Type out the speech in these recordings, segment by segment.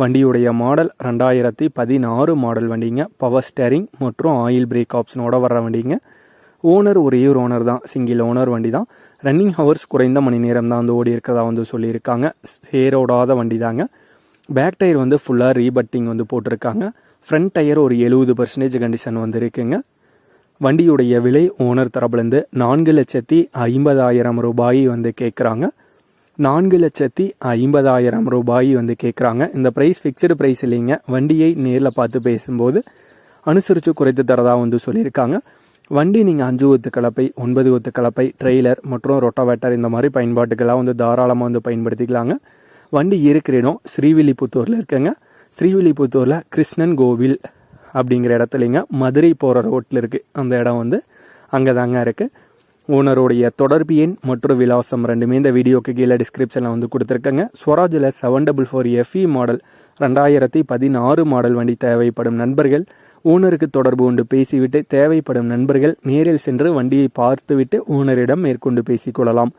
வண்டியுடைய மாடல் ரெண்டாயிரத்தி பதினாறு மாடல் வண்டிங்க. பவர் ஸ்டேரிங் மற்றும் ஆயில் பிரேக் ஆப்ஷனோட வர வண்டிங்க. ஓனர் ஒரே ஒரு ஓனர் தான். சிங்கிள் ஓனர் வண்டி தான். ரன்னிங் ஹவர்ஸ் குறைந்த மணி நேரம் தான் வந்து ஓடி இருக்கிறதா வந்து சொல்லியிருக்காங்க. சேரோடாத வண்டி தாங்க. பேக் டயர் வந்து ஃபுல்லாக ரீபட்டிங் வந்து போட்டிருக்காங்க. ஃப்ரண்ட் டயர் ஒரு எழுபது பர்சன்டேஜ் கண்டிஷன் வந்து இருக்குங்க வண்டியுடைய விலை ஓனர் தரப்புலேருந்து நான்கு லட்சத்தி ஐம்பதாயிரம் ரூபாய் வந்து கேட்குறாங்க நான்கு லட்சத்தி ஐம்பதாயிரம் ரூபாய் வந்து கேட்குறாங்க இந்த ப்ரைஸ் ஃபிக்ஸ்டு ப்ரைஸ் இல்லைங்க. வண்டியை நேரில் பார்த்து பேசும்போது அனுசரித்து குறைத்து தரதாக வந்து சொல்லியிருக்காங்க. வண்டி நீங்கள் அஞ்சு ஒத்து கலப்பை ஒன்பது ஒத்து கலப்பை ட்ரெய்லர் மற்றும் ரொட்டாவேட்டர் இந்த மாதிரி பயன்பாட்டுக்கெல்லாம் வந்து தாராளமாக வந்து பயன்படுத்திக்கலாங்க. வண்டி இருக்கிற இடம் ஸ்ரீவில்லிபுத்தூரில் இருக்குங்க. ஸ்ரீவில்லிபுத்தூரில் கிருஷ்ணன் கோவில் அப்படிங்கிற இடத்துலைங்க மதுரை போகிற ரோட்டில் இருக்குது அந்த இடம் வந்து அங்கே தாங்க இருக்குது ஓனருடைய தொடர்பு எண் மற்றும் விலாசம் ரெண்டுமே இந்த வீடியோக்கு கீழே டிஸ்கிரிப்ஷனில் வந்து கொடுத்துருக்கேங்க. ஸ்வராஜில் seven double four FE model ரெண்டாயிரத்தி பதினாறு மாடல் வண்டி தேவைப்படும் நண்பர்கள். ஓனருக்கு தொடர்பு கொண்டு பேசிவிட்டு தேவைப்படும் நண்பர்கள் நேரில் சென்று வண்டியை பார்த்துவிட்டு ஓனரிடம் மேற்கொண்டு பேசிக்கொள்ளலாம்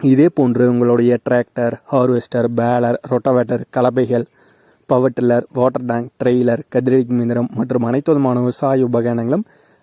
இதே போன்று உங்களுடைய tractor harvester baler rotavator கலப்பைகள் power tiller water tank trailer கதிரடி மிந்திரம் மற்றும் அனைத்து விதமான விவசாய உபகரணங்களும்